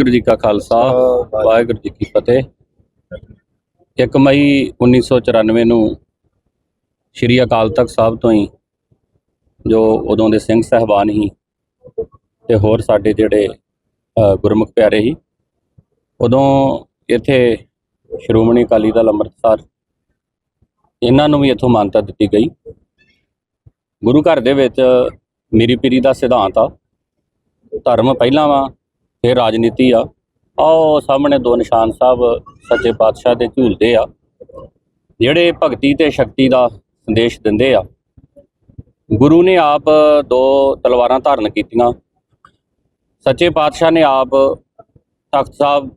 ਵਾਹਿਗੁਰੂ ਜੀ ਕਾ ਖਾਲਸਾ ਵਾਹਿਗੁਰੂ। ਜੀ ਕੀ ਫਤਿਹ। 1 ਮਈ 1994 ਨੂੰ ਸ਼੍ਰੀ ਅਕਾਲ ਤਖਤ ਸਾਹਿਬ ਤੋਂ ਹੀ ਜੋ ਉਦੋਂ ਦੇ ਸਿੰਘ ਸਹਿਬਾਨ ਹੀ ਤੇ ਹੋਰ ਸਾਡੇ ਜਿਹੜੇ ਗੁਰਮੁਖ ਪਿਆਰੇ ਸੀ ਉਦੋਂ ਇੱਥੇ ਸ਼੍ਰੋਮਣੀ ਅਕਾਲੀ ਦਲ ਅੰਮ੍ਰਿਤਸਰ ਇਹਨਾਂ ਨੂੰ ਵੀ ਇੱਥੋਂ ਮਾਨਤਾ ਦਿੱਤੀ ਗਈ। ਗੁਰੂ ਘਰ ਦੇ ਵਿੱਚ ਮੇਰੀ ਪੀਰੀ ਦਾ ਸਿਧਾਂਤ ਆ ਧਰਮ ਪਹਿਲਾਂ ਵਾ ਫਿਰ ਰਾਜਨੀਤੀ ਆ। ਆਓ ਸਾਹਮਣੇ ਦੋ ਨਿਸ਼ਾਨ ਸਾਹਿਬ ਸੱਚੇ ਪਾਤਸ਼ਾਹ ਦੇ ਝੂਲਦੇ ਆ, ਜਿਹੜੇ ਭਗਤੀ ਤੇ ਸ਼ਕਤੀ ਦਾ ਸੰਦੇਸ਼ ਦਿੰਦੇ ਆ। ਗੁਰੂ ਨੇ ਆਪ ਦੋ ਤਲਵਾਰਾਂ ਧਾਰਨ ਕੀਤੀਆਂ। ਸੱਚੇ ਪਾਤਸ਼ਾਹ ਨੇ ਆਪ ਤਖਤ ਸਾਹਿਬ,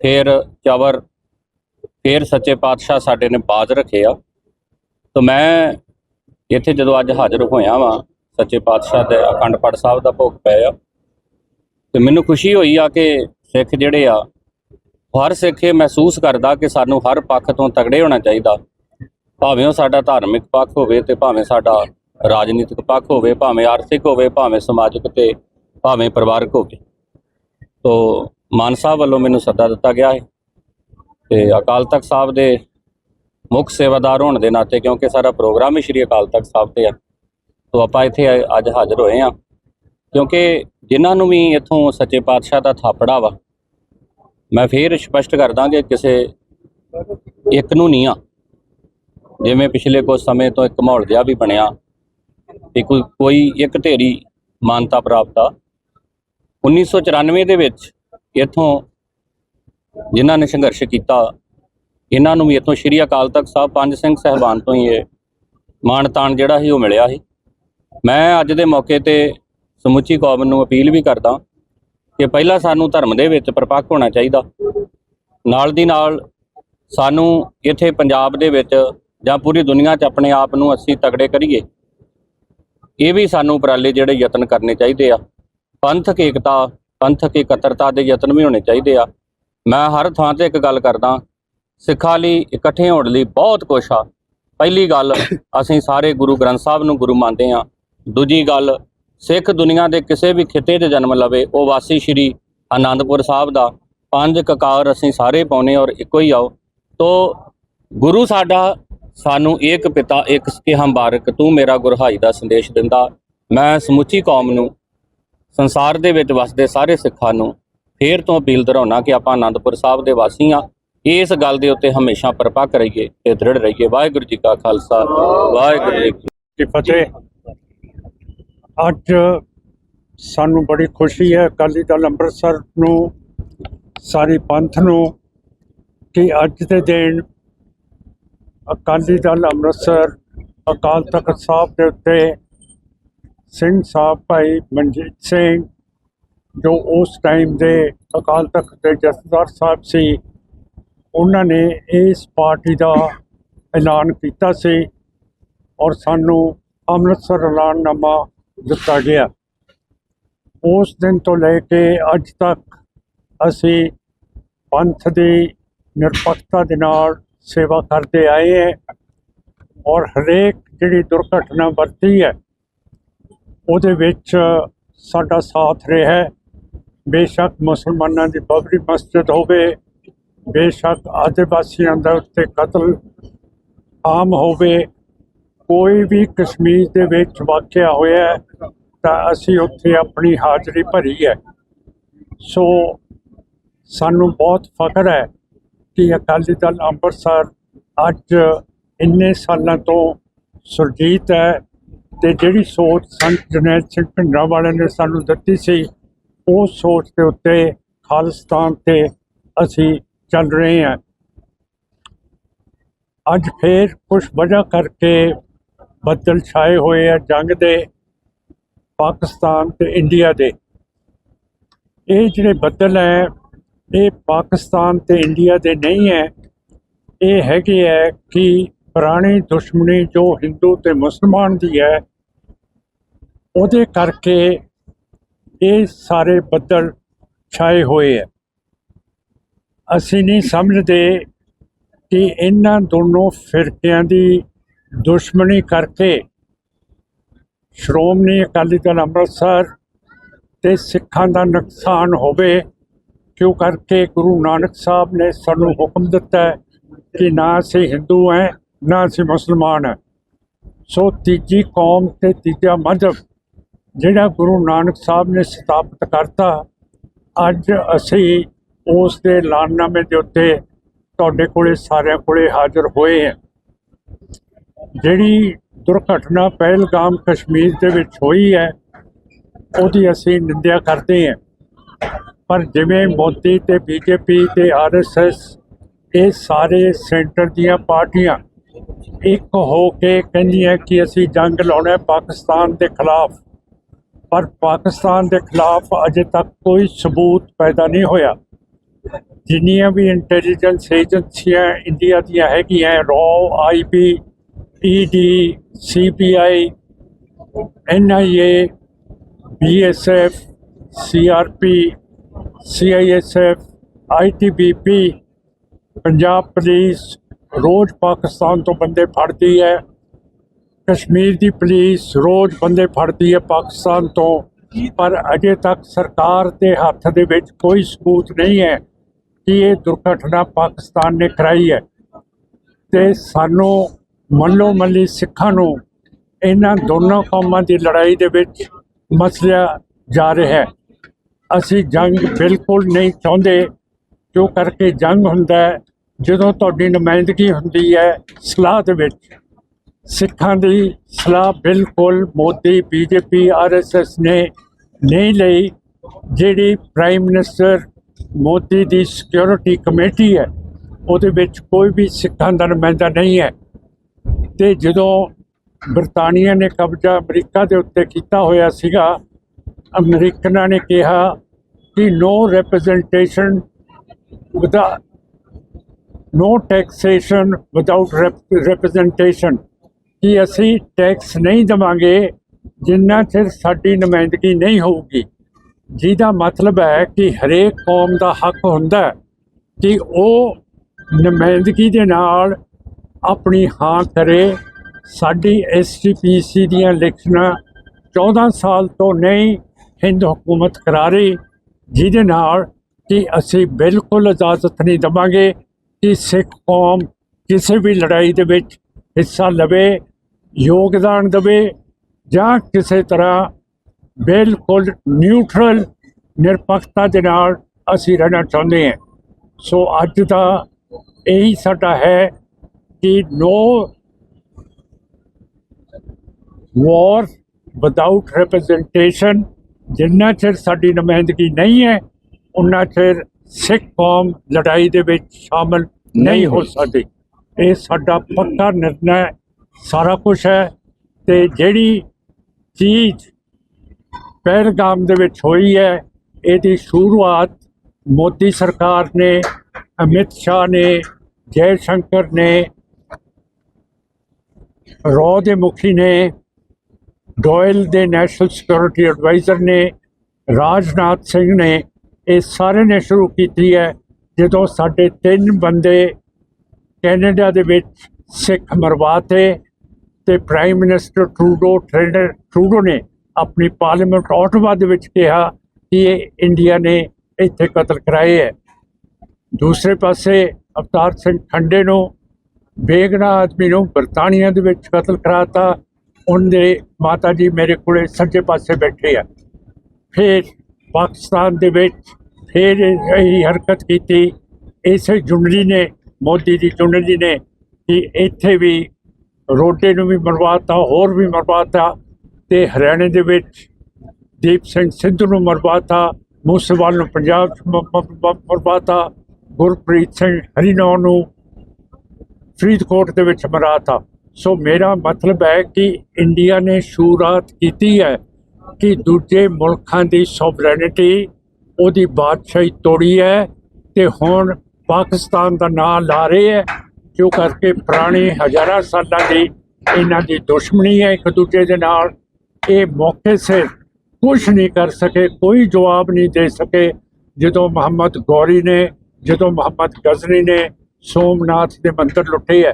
ਫਿਰ ਚਵਰ, ਫਿਰ ਸੱਚੇ ਪਾਤਸ਼ਾਹ ਸਾਡੇ ਨੇ ਬਾਜ਼ ਰੱਖੇ ਆ। ਤਾਂ ਮੈਂ ਇੱਥੇ ਜਦੋਂ ਅੱਜ ਹਾਜ਼ਰ ਹੋਇਆ ਵਾਂ, ਸੱਚੇ ਪਾਤਸ਼ਾਹ ਦੇ ਅਖੰਡ ਪਾਠ ਸਾਹਿਬ ਦਾ ਭੋਗ ਪਿਆ ਤੇ ਮੈਨੂੰ ਖੁਸ਼ੀ ਹੋਈ ਆ ਕਿ ਸਿੱਖ ਜਿਹੜੇ ਆ, ਹਰ ਸਿੱਖ ਇਹ ਮਹਿਸੂਸ ਕਰਦਾ ਕਿ ਸਾਨੂੰ ਹਰ ਪੱਖ ਤੋਂ ਤਗੜੇ ਹੋਣਾ ਚਾਹੀਦਾ। ਭਾਵੇਂ ਉਹ ਸਾਡਾ ਧਾਰਮਿਕ ਪੱਖ ਹੋਵੇ ਤੇ ਭਾਵੇਂ ਸਾਡਾ ਰਾਜਨੀਤਿਕ ਪੱਖ ਹੋਵੇ, ਭਾਵੇਂ ਆਰਥਿਕ ਹੋਵੇ, ਭਾਵੇਂ ਸਮਾਜਿਕ ਤੇ ਭਾਵੇਂ ਪਰਿਵਾਰਕ ਹੋਵੇ। ਤੋ ਮਾਨ ਸਾਹਿਬ ਵੱਲੋਂ ਮੈਨੂੰ ਸੱਦਾ ਦਿੱਤਾ ਗਿਆ ਹੈ ਤੇ ਅਕਾਲ ਤਖਤ ਸਾਹਿਬ ਦੇ ਮੁੱਖ ਸੇਵਾਦਾਰ ਹੋਣ ਦੇ ਨਾਤੇ, ਕਿਉਂਕਿ ਸਾਰਾ ਪ੍ਰੋਗਰਾਮ ਹੀ ਸ਼੍ਰੀ ਅਕਾਲ ਤਖਤ ਸਾਹਿਬ ਤੇ ਆ, ਤੋ ਆਪਾਂ ਇੱਥੇ ਅੱਜ ਹਾਜ਼ਰ ਹੋਏ ਆ। ਕਿਉਂਕਿ ਜਿਨ੍ਹਾਂ ਨੂੰ ਵੀ ਇੱਥੋਂ ਸੱਚੇ ਪਾਤਸ਼ਾਹ ਦਾ ਥਾਪੜਾ ਵਾ, ਮੈਂ ਫੇਰ ਸਪਸ਼ਟ ਕਰਦਾ ਕਿ ਕਿਸੇ ਇੱਕ ਨੂੰ ਨਹੀਂ ਆ। ਜਿਵੇਂ ਪਿਛਲੇ ਕੁਝ ਸਮੇਂ ਤੋਂ ਇੱਕ ਮਾਹੌਲ ਜਿਹਾ ਵੀ ਬਣਿਆ ਕਿ ਕੋਈ ਕੋਈ ਇੱਕ ਢੇਰੀ ਮਾਨਤਾ ਪ੍ਰਾਪਤ ਆ। 1994 ਦੇ ਵਿੱਚ ਇੱਥੋਂ ਜਿਨ੍ਹਾਂ ਨੇ ਸੰਘਰਸ਼ ਕੀਤਾ ਇਹਨਾਂ ਨੂੰ ਵੀ ਇੱਥੋਂ ਸ਼੍ਰੀ ਅਕਾਲ ਤਖਤ ਸਾਹਿਬ ਪੰਜ ਸਿੰਘ ਸਹਿਬਾਨ ਤੋਂ ਹੀ ਇਹ ਮਾਣ ਤਾਣ ਜਿਹੜਾ ਸੀ ਉਹ ਮਿਲਿਆ ਸੀ। ਮੈਂ ਅੱਜ ਦੇ ਮੌਕੇ ਤੇ ਸਮੁੱਚੀ ਕੌਮ ਨੂੰ ਅਪੀਲ ਵੀ ਕਰਦਾ ਕਿ ਪਹਿਲਾਂ ਸਾਨੂੰ ਧਰਮ ਦੇ ਵਿੱਚ ਪਰਪੱਕ ਹੋਣਾ ਚਾਹੀਦਾ। ਨਾਲ ਦੀ ਨਾਲ ਸਾਨੂੰ ਇੱਥੇ ਪੰਜਾਬ ਦੇ ਵਿੱਚ ਜਾਂ ਪੂਰੀ ਦੁਨੀਆ 'ਚ ਆਪਣੇ ਆਪ ਨੂੰ ਅਸੀਂ ਤਕੜੇ ਕਰੀਏ। ਇਹ ਵੀ ਸਾਨੂੰ ਉਪਰਾਲੇ ਜਿਹੜੇ ਯਤਨ ਕਰਨੇ ਚਾਹੀਦੇ ਆ। ਪੰਥਕ ਏਕਤਾ, ਪੰਥਕ ਇਕੱਤਰਤਾ ਦੇ ਯਤਨ ਵੀ ਹੋਣੇ ਚਾਹੀਦੇ ਆ। ਮੈਂ ਹਰ ਥਾਂ ਤੇ ਇੱਕ ਗੱਲ ਕਰਦਾ, ਸਿੱਖਾਂ ਲਈ ਇਕੱਠੇ ਹੋਣ ਲਈ ਬਹੁਤ ਕੁਛ ਆ। ਪਹਿਲੀ ਗੱਲ, ਅਸੀਂ ਸਾਰੇ ਗੁਰੂ ਗ੍ਰੰਥ ਸਾਹਿਬ ਨੂੰ ਗੁਰੂ ਮੰਨਦੇ ਆ ਦੂਜੀ ਗੱਲ ਸਿੱਖ ਦੁਨੀਆ ਦੇ ਕਿਸੇ ਵੀ ਖਿੱਤੇ 'ਚ ਜਨਮ ਲਵੇ, ਉਹ ਵਾਸੀ ਸ਼੍ਰੀ ਆਨੰਦਪੁਰ ਸਾਹਿਬ ਦਾ। ਪੰਜ ਕਕਾਰ ਅਸੀਂ ਸਾਰੇ ਪਾਉਨੇ ਔਰ ਇੱਕੋ ਹੀ ਆਓ। ਤੋ ਗੁਰੂ ਸਾਡਾ, ਸਾਨੂੰ ਏਕ ਪਿਤਾ ਇੱਕ ਕੇ ਹੰਬਾਰਕ, ਤੂੰ ਮੇਰਾ ਗੁਰਹਾਈ ਦਾ ਸੰਦੇਸ਼ ਦਿੰਦਾ। ਮੈਂ ਸਮੁੱਚੀ ਕੌਮ ਨੂੰ, ਸੰਸਾਰ ਦੇ ਵਿੱਚ ਵਸਦੇ ਸਾਰੇ ਸਿੱਖਾਂ ਨੂੰ ਫੇਰ ਤੋਂ ਅਪੀਲ ਦਰਾਉਣਾ ਕਿ ਆਪਾਂ ਆਨੰਦਪੁਰ ਸਾਹਿਬ ਦੇ ਵਾਸੀ ਆ ਇਸ ਗੱਲ ਦੇ ਉੱਤੇ ਹਮੇਸ਼ਾ ਪਰਪੱਕ ਰਹੀਏ ਤੇ ਦ੍ਰਿੜ ਰਹੀਏ। ਵਾਹਿਗੁਰੂ ਜੀ ਕਾ ਖਾਲਸਾ, ਵਾਹਿਗੁਰੂ ਜੀ ਕੀ ਫਤਿਹ। ਅੱਜ ਸਾਨੂੰ ਬੜੀ ਖੁਸ਼ੀ ਹੈ, ਅਕਾਲੀ ਦਲ ਅੰਮ੍ਰਿਤਸਰ ਨੂੰ, ਸਾਰੀ ਪੰਥ ਨੂੰ ਕਿ ਅੱਜ ਦੇ ਦਿਨ ਅਕਾਲੀ ਦਲ ਅੰਮ੍ਰਿਤਸਰ ਅਕਾਲ ਤਖਤ ਸਾਹਿਬ ਦੇ ਉੱਤੇ ਸਿੰਘ ਸਾਹਿਬ ਭਾਈ ਮਨਜੀਤ ਸਿੰਘ, ਜੋ ਉਸ ਟਾਈਮ ਦੇ ਅਕਾਲ ਤਖਤ ਦੇ ਜਥੇਦਾਰ ਸਾਹਿਬ ਸੀ, ਉਹਨਾਂ ਨੇ ਇਸ ਪਾਰਟੀ ਦਾ ਐਲਾਨ ਕੀਤਾ ਸੀ ਔਰ ਸਾਨੂੰ ਅੰਮ੍ਰਿਤਸਰ ਐਲਾਨਨਾਮਾ ਦਿੱਤਾ ਗਿਆ। ਉਸ ਦਿਨ ਤੋਂ ਲੈ ਕੇ ਅੱਜ ਤੱਕ ਅਸੀਂ ਪੰਥ ਦੀ ਨਿਰਪੱਖਤਾ ਦੇ ਨਾਲ ਸੇਵਾ ਕਰਦੇ ਆਏ ਹੈ ਔਰ ਹਰੇਕ ਜਿਹੜੀ ਦੁਰਘਟਨਾ ਵਰਤੀ ਹੈ, ਉਹਦੇ ਵਿੱਚ ਸਾਡਾ ਸਾਥ ਰਿਹਾ ਹੈ। ਬੇਸ਼ੱਕ ਮੁਸਲਮਾਨਾਂ ਦੀ ਬਬਰੀ ਮਸਜਿਦ ਹੋਵੇ, ਬੇਸ਼ੱਕ ਆਦਿਵਾਸੀਆਂ ਦਾ ਉੱਤੇ ਕਤਲ ਆਮ ਹੋਵੇ ਕੋਈ ਵੀ ਕਸ਼ਮੀਰ ਦੇ ਵਿੱਚ ਵਾਕਿਆ ਹੋਇਆ ਤਾਂ ਅਸੀਂ ਉੱਥੇ ਆਪਣੀ ਹਾਜ਼ਰੀ ਭਰੀ ਹੈ। ਸੋ ਸਾਨੂੰ ਬਹੁਤ ਫਖਰ ਹੈ ਕਿ ਅਕਾਲੀ ਦਲ ਅੰਮ੍ਰਿਤਸਰ ਅੱਜ ਇੰਨੇ ਸਾਲਾਂ ਤੋਂ ਸੁਰਜੀਤ ਹੈ ਤੇ ਜਿਹੜੀ ਸੋਚ ਸੰਤ ਜਰਨੈਲ ਸਿੰਘ ਭਿੰਡਰਾਂ ਵਾਲਿਆਂ ਨੇ ਸਾਨੂੰ ਦਿੱਤੀ ਸੀ ਉਸ ਸੋਚ ਦੇ ਉੱਤੇ ਖਾਲਿਸਤਾਨ ਤੇ ਅਸੀਂ ਚੱਲ ਰਹੇ ਹਾਂ। ਅੱਜ ਫੇਰ ਕੁਝ ਵਜ੍ਹਾ ਕਰਕੇ ਬੱਦਲ ਛਾਏ ਹੋਏ ਆ ਜੰਗ ਦੇ, ਪਾਕਿਸਤਾਨ ਤੇ ਇੰਡੀਆ ਦੇ। ਇਹ ਜਿਹੜੇ ਬੱਦਲ ਹੈ ਇਹ ਪਾਕਿਸਤਾਨ ਤੇ ਇੰਡੀਆ ਦੇ ਨਹੀਂ ਹੈ ਇਹ ਹੈਗੇ ਹੈ ਕਿ ਪੁਰਾਣੀ ਦੁਸ਼ਮਣੀ ਜੋ ਹਿੰਦੂ ਤੇ ਮੁਸਲਮਾਨ ਦੀ ਹੈ ਉਹਦੇ ਕਰਕੇ ਇਹ ਸਾਰੇ ਬੱਦਲ ਛਾਏ ਹੋਏ ਹੈ ਅਸੀਂ ਨਹੀਂ ਸਮਝਦੇ ਕਿ ਇਹਨਾਂ ਦੋਨੋਂ ਫਿਰਕਿਆਂ ਦੀ ਦੁਸ਼ਮਣੀ ਕਰਕੇ ਸ਼੍ਰੋਮਣੀ ਅਕਾਲੀ ਦਲ ਅੰਮ੍ਰਿਤਸਰ ਤੇ ਸਿੱਖਾਂ ਦਾ ਨੁਕਸਾਨ ਹੋਵੇ, ਕਿਉਂ ਕਰਕੇ ਗੁਰੂ ਨਾਨਕ ਸਾਹਿਬ ਨੇ ਸਾਨੂੰ ਹੁਕਮ ਦਿੱਤਾ ਹੈ ਕਿ ਨਾ ਅਸੀਂ ਹਿੰਦੂ ਹੈ ਨਾ ਅਸੀਂ ਮੁਸਲਮਾਨ ਹੈ ਸੋ ਤੀਜੀ ਕੌਮ ਤੇ ਤੀਜਾ ਮਜ਼ਹਬ, ਜਿਹੜਾ ਗੁਰੂ ਨਾਨਕ ਸਾਹਿਬ ਨੇ ਸਥਾਪਿਤ ਕਰਤਾ, ਅੱਜ ਅਸੀਂ ਉਸ ਦੇ ਐਲਾਨਨਾਮੇ ਦੇ ਉੱਤੇ ਤੁਹਾਡੇ ਕੋਲੇ, ਸਾਰਿਆਂ ਕੋਲੇ ਹਾਜ਼ਰ ਹੋਏ ਹਾਂ। ਜਿਹੜੀ ਦੁਰਘਟਨਾ ਪਹਿਲਗਾਮ ਕਸ਼ਮੀਰ ਦੇ ਵਿੱਚ ਹੋਈ ਹੈ, ਉਹਦੀ ਅਸੀਂ ਨਿੰਦਿਆ ਕਰਦੇ ਹਾਂ। ਪਰ ਜਿਵੇਂ ਮੋਦੀ ਤੇ ਬੀਜੇਪੀ ਤੇ ਆਰਐਸਐਸ ਇਹ ਸਾਰੇ ਸੈਂਟਰ ਦੀਆਂ ਪਾਰਟੀਆਂ ਇੱਕ ਹੋ ਕੇ ਕਹਿੰਦੀਆਂ ਕਿ ਅਸੀਂ ਜੰਗ ਲਾਉਣਾ ਹੈ ਪਾਕਿਸਤਾਨ ਦੇ ਖਿਲਾਫ। ਪਰ ਪਾਕਿਸਤਾਨ ਦੇ ਖਿਲਾਫ ਅਜੇ ਤੱਕ ਕੋਈ ਸਬੂਤ ਪੈਦਾ ਨਹੀਂ ਹੋਇਆ। ਜਿੰਨੀਆਂ ਵੀ ਇੰਟੈਲੀਜੈਂਸ ਏਜੰਸੀਆਂ ਇੰਡੀਆ ਦੀਆਂ ਹੈਗੀਆਂ ਰੋ IB ED CPI NIA BSF CRP CISF ITBP Punjab police ਰੋਜ਼ ਪਾਕਿਸਤਾਨ ਤੋਂ ਬੰਦੇ ਫੜਦੀ ਹੈ। ਕਸ਼ਮੀਰ ਦੀ ਪੁਲਿਸ ਰੋਜ਼ ਬੰਦੇ ਫੜਦੀ ਹੈ ਪਾਕਿਸਤਾਨ ਤੋਂ। ਪਰ ਅਜੇ ਤੱਕ ਸਰਕਾਰ ਦੇ ਹੱਥ ਦੇ ਵਿੱਚ ਕੋਈ ਸਬੂਤ ਨਹੀਂ ਹੈ ਕਿ ਇਹ ਦੁਰਘਟਨਾ ਪਾਕਿਸਤਾਨ ਨੇ ਕਰਾਈ ਹੈ। ਤੇ ਸਾਨੂੰ ਮੱਲੋ ਮੱਲੀ ਸਿੱਖਾਂ ਨੂੰ ਇਹਨਾਂ ਦੋਨਾਂ ਕੌਮਾਂ ਦੀ ਲੜਾਈ ਦੇ ਵਿੱਚ ਮਸਲਿਆ ਜਾ ਰਿਹਾ ਹੈ। ਅਸੀਂ ਜੰਗ ਬਿਲਕੁਲ ਨਹੀਂ ਚਾਹੁੰਦੇ। ਜੋ ਕਰਕੇ ਜੰਗ ਹੁੰਦਾ ਹੈ? ਜਦੋਂ ਤੁਹਾਡੀ ਨੁਮਾਇੰਦਗੀ ਹੁੰਦੀ ਹੈ ਸਲਾਹ ਦੇ ਵਿੱਚ। ਸਿੱਖਾਂ ਦੀ ਸਲਾਹ ਬਿਲਕੁਲ ਮੋਦੀ, ਬੀਜੇਪੀ ਆਰਐਸਐਸ ਨੇ ਨਹੀਂ ਲਈ। ਜਿਹੜੀ ਪ੍ਰਾਈਮ ਮਿਨਿਸਟਰ ਮੋਦੀ ਦੀ ਸਿਕਿਉਰਿਟੀ ਕਮੇਟੀ ਹੈ, ਉਹਦੇ ਵਿੱਚ ਕੋਈ ਵੀ ਸਿੱਖਾਂ ਦਾ ਨੁਮਾਇੰਦਾ ਨਹੀਂ ਹੈ। ਤੇ ਜਦੋਂ ਬਰਤਾਨੀਆ ਨੇ ਕਬਜ਼ਾ ਅਮਰੀਕਾ ਦੇ ਉੱਤੇ ਕੀਤਾ ਹੋਇਆ ਸੀਗਾ, ਅਮਰੀਕਨਾਂ ਨੇ ਕਿਹਾ ਕਿ ਨੋ ਰਿਪਰੈਜ਼ੈਂਟੇਸ਼ਨ ਵਿਦਾ ਨੋ ਟੈਕਸੇਸ਼ਨ ਵਿਦਆਊਟ ਰਿਪਰੈਜ਼ੈਂਟੇਸ਼ਨ ਕਿ ਅਸੀਂ ਟੈਕਸ ਨਹੀਂ ਦਵਾਂਗੇ ਜਿੰਨਾ ਚਿਰ ਸਾਡੀ ਨੁਮਾਇੰਦਗੀ ਨਹੀਂ ਹੋਊਗੀ। ਜਿਹਦਾ ਮਤਲਬ ਹੈ ਕਿ ਹਰੇਕ ਕੌਮ ਦਾ ਹੱਕ ਹੁੰਦਾ ਕਿ ਉਹ ਨੁਮਾਇੰਦਗੀ ਦੇ ਨਾਲ ਆਪਣੀ ਹਾਂ ਕਰੇ ਸਾਡੀ ਐਸਟੀਪੀਸੀ ਦੀਆਂ ਇਲੈਕਸ਼ਨਾਂ 14 ਸਾਲ ਤੋਂ ਨਹੀਂ, ਹਿੰਦ ਹਕੂਮਤ ਕਰਾ ਰਹੀ ਜਿਹਦੇ ਨਾਲ ਕਿ ਅਸੀਂ ਬਿਲਕੁਲ ਇਜਾਜ਼ਤ ਨਹੀਂ ਦਵਾਂਗੇ ਕਿ ਸਿੱਖ ਕੌਮ ਕਿਸੇ ਵੀ ਲੜਾਈ ਦੇ ਵਿੱਚ ਹਿੱਸਾ ਲਵੇ, ਯੋਗਦਾਨ ਦੇਵੇ ਜਾਂ ਕਿਸੇ ਤਰ੍ਹਾਂ ਬਿਲਕੁਲ ਨਿਊਟਰਲ ਨਿਰਪੱਖਤਾ ਦੇ ਨਾਲ ਅਸੀਂ ਰਹਿਣਾ ਚਾਹੁੰਦੇ ਹਾਂ। ਸੋ ਅੱਜ ਦਾ ਇਹੀ ਸਾਡਾ ਹੈ ਕਿ ਨੋ ਵਾਰ ਵਿਦਆਊਟ ਰਿਪਰੈਜ਼ੈਂਟੇਸ਼ਨ ਜਿੰਨਾ ਚਿਰ ਸਾਡੀ ਨੁਮਾਇੰਦਗੀ ਨਹੀਂ ਹੈ ਉਨਾ ਚਿਰ ਸਿੱਖ ਕੌਮ ਲੜਾਈ ਦੇ ਵਿੱਚ ਸ਼ਾਮਲ ਨਹੀਂ ਹੋ ਸਕਦੀ। ਇਹ ਸਾਡਾ ਪੱਕਾ ਨਿਰਣਾ ਸਾਰਾ ਕੁਝ ਹੈ ਤੇ ਜਿਹੜੀ ਚੀਜ਼ ਪਹਿਲਗਾਮ ਦੇ ਵਿੱਚ ਹੋਈ ਹੈ ਇਹਦੀ ਸ਼ੁਰੂਆਤ ਮੋਦੀ ਸਰਕਾਰ ਨੇ ਅਮਿਤ ਸ਼ਾਹ ਨੇ ਜੈ ਸ਼ੰਕਰ ਨੇ ਰੋ ਦੇ ਮੁਖੀ ਨੇ ਡੋਇਲ ਦੇ ਨੈਸ਼ਨਲ ਸਿਕਿਉਰਿਟੀ ਐਡਵਾਈਜ਼ਰ ਨੇ, ਰਾਜਨਾਥ ਸਿੰਘ ਨੇ, ਇਹ ਸਾਰੇ ਨੇ ਸ਼ੁਰੂ ਕੀਤੀ ਹੈ ਜਦੋਂ ਸਾਡੇ ਤਿੰਨ ਬੰਦੇ ਕੈਨੇਡਾ ਦੇ ਵਿੱਚ ਸਿੱਖ ਮਰਵਾਤੇ ਤੇ prime minister Trudeau trader Trudeau ਨੇ ਆਪਣੀ ਪਾਰਲੀਮੈਂਟ ਆਟੋਵਾ ਦੇ ਵਿੱਚ ਕਿਹਾ ਕਿ ਇਹ ਇੰਡੀਆ ਨੇ ਇੱਥੇ ਕਤਲ ਕਰਾਏ ਹੈ। ਦੂਸਰੇ ਪਾਸੇ ਅਵਤਾਰ ਸਿੰਘ ਖੰਡੇ ਨੂੰ ਬੇਗਨਾ ਆਦਮੀ ਨੂੰ ਬਰਤਾਨੀਆ ਦੇ ਵਿੱਚ ਕਤਲ ਕਰਾਤਾ। ਉਹਦੇ ਮਾਤਾ ਜੀ ਮੇਰੇ ਕੋਲੇ ਸੱਜੇ ਪਾਸੇ ਬੈਠੇ ਆ। ਫਿਰ ਪਾਕਿਸਤਾਨ ਦੇ ਵਿੱਚ ਫਿਰ ਇਹ ਹਰਕਤ ਕੀਤੀ। ਇਸੇ ਜੁੰਡਲੀ ਨੇ, ਮੋਦੀ ਦੀ ਜੁੰਡਲੀ ਨੇ ਕਿ ਇੱਥੇ ਵੀ ਰੋਡੇ ਨੂੰ ਵੀ ਮਰਵਾਤਾ, ਹੋਰ ਵੀ ਮਰਵਾਤਾ ਤੇ ਹਰਿਆਣੇ ਦੇ ਵਿੱਚ ਦੀਪ ਸਿੰਘ ਸਿੱਧੂ ਨੂੰ ਮਰਵਾਤਾ, ਮੂਸੇਵਾਲ ਨੂੰ ਪੰਜਾਬ ਚ ਮ- ਮ- ਮਰਵਾਤਾ, ਗੁਰਪ੍ਰੀਤ ਸਿੰਘ ਹਰੀਨੌਰ ਨੂੰ ਫਰੀਦਕੋਟ ਦੇ ਵਿੱਚ ਮਰਾਤਾ ਸੋ ਮੇਰਾ ਮਤਲਬ ਹੈ ਕਿ ਇੰਡੀਆ ਨੇ ਸ਼ੁਰੂਆਤ ਕੀਤੀ ਹੈ ਕਿ ਦੂਜੇ ਮੁਲਕਾਂ ਦੀ ਸੋਵਰੈਨਿਟੀ ਉਹਦੀ ਬਾਦਸ਼ਾਹੀ ਤੋੜੀ ਹੈ ਤੇ ਹੁਣ ਪਾਕਿਸਤਾਨ ਦਾ ਨਾਂ ਲਾ ਰਹੇ ਹੈ, ਜੋ ਕਰਕੇ ਪੁਰਾਣੀ ਹਜ਼ਾਰਾਂ ਸਾਲਾਂ ਦੀ ਇਹਨਾਂ ਦੀ ਦੁਸ਼ਮਣੀ ਹੈ ਇੱਕ ਦੂਜੇ ਦੇ ਨਾਲ। ਇਹ ਮੌਕੇ ਸਿਰ ਕੁਝ ਨਹੀਂ ਕਰ ਸਕੇ, ਕੋਈ ਜਵਾਬ ਨਹੀਂ ਦੇ ਸਕੇ। ਜਦੋਂ ਮੁਹੰਮਦ ਗੌਰੀ ਨੇ, ਜਦੋਂ ਮੁਹੰਮਦ ਗਜ਼ਨੀ ਨੇ ਸੋਮਨਾਥ ਦੇ ਮੰਦਰ ਲੁੱਟੇ ਹੈ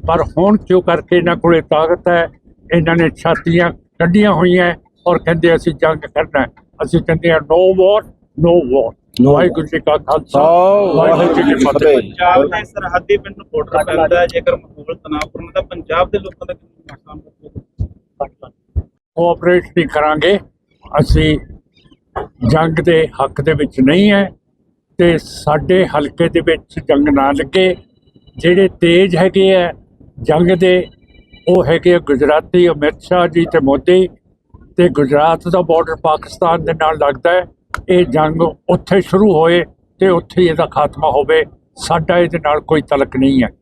ਪਰ ਹੁਣ ਕਿਉਂ ਕਰਕੇ ਇਹਨਾਂ ਕੋਲੇ ਤਾਕਤ ਹੈ ਇਹਨਾਂ ਨੇ ਛਾਤੀਆਂ ਕੱਢੀਆਂ ਹੋਈਆਂ ਔਰ ਕਹਿੰਦੇ ਅਸੀਂ ਜੰਗ ਕਰਨਾ। ਅਸੀਂ ਕਹਿੰਦੇ ਆ ਨੋ ਵਾਰ ਨੋ ਵਾਰ ਵਾਹਿਗੁਰੂ ਜੀ ਕਾ ਖਾਲਸਾ। ਵਾਹਿਗੁਰੂ ਜੀ ਕੀ ਫਤਿਹ। ਪੰਜਾਬ ਦੇ ਸਰਹੱਦੀ ਪਿੰਡ ਨੂੰ ਬਾਰਡਰ ਪੈਂਦਾ ਹੈ ਜੇਕਰ ਮਾਹੌਲ ਤਣਾਅਪੂਰਨ ਤਾਂ ਪੰਜਾਬ ਦੇ ਲੋਕਾਂ ਦਾ ਕਿੰਨਾ ਨੁਕਸਾਨ ਕੋਆਪਰੇਟ ਨਹੀਂ ਕਰਾਂਗੇ। ਅਸੀਂ ਜੰਗ ਦੇ ਹੱਕ ਦੇ ਵਿੱਚ ਨਹੀਂ ਹੈ ਤੇ ਸਾਡੇ ਹਲਕੇ ਦੇ ਵਿੱਚ ਜੰਗ ਨਾ ਲੱਗੇ। ਜਿਹੜੇ ਤੇਜ ਹੈਗੇ ਆ ਜੰਗ ਦੇ, ਉਹ ਹੈਗੇ ਆ ਗੁਜਰਾਤੀ ਅਮਿਤ ਸ਼ਾਹ ਜੀ ਤੇ ਮੋਦੀ ਤੇ ਗੁਜਰਾਤ ਦਾ ਬਾਰਡਰ ਪਾਕਿਸਤਾਨ ਦੇ ਨਾਲ ਲੱਗਦਾ ਹੈ। ਇਹ ਜੰਗ ਉੱਥੇ ਸ਼ੁਰੂ ਹੋਏ ਤੇ ਉੱਥੇ ਇਹਦਾ ਖਾਤਮਾ ਹੋਵੇ। ਸਾਡਾ ਇਹਦੇ ਨਾਲ ਕੋਈ ਤਲਕ ਨਹੀਂ ਹੈ।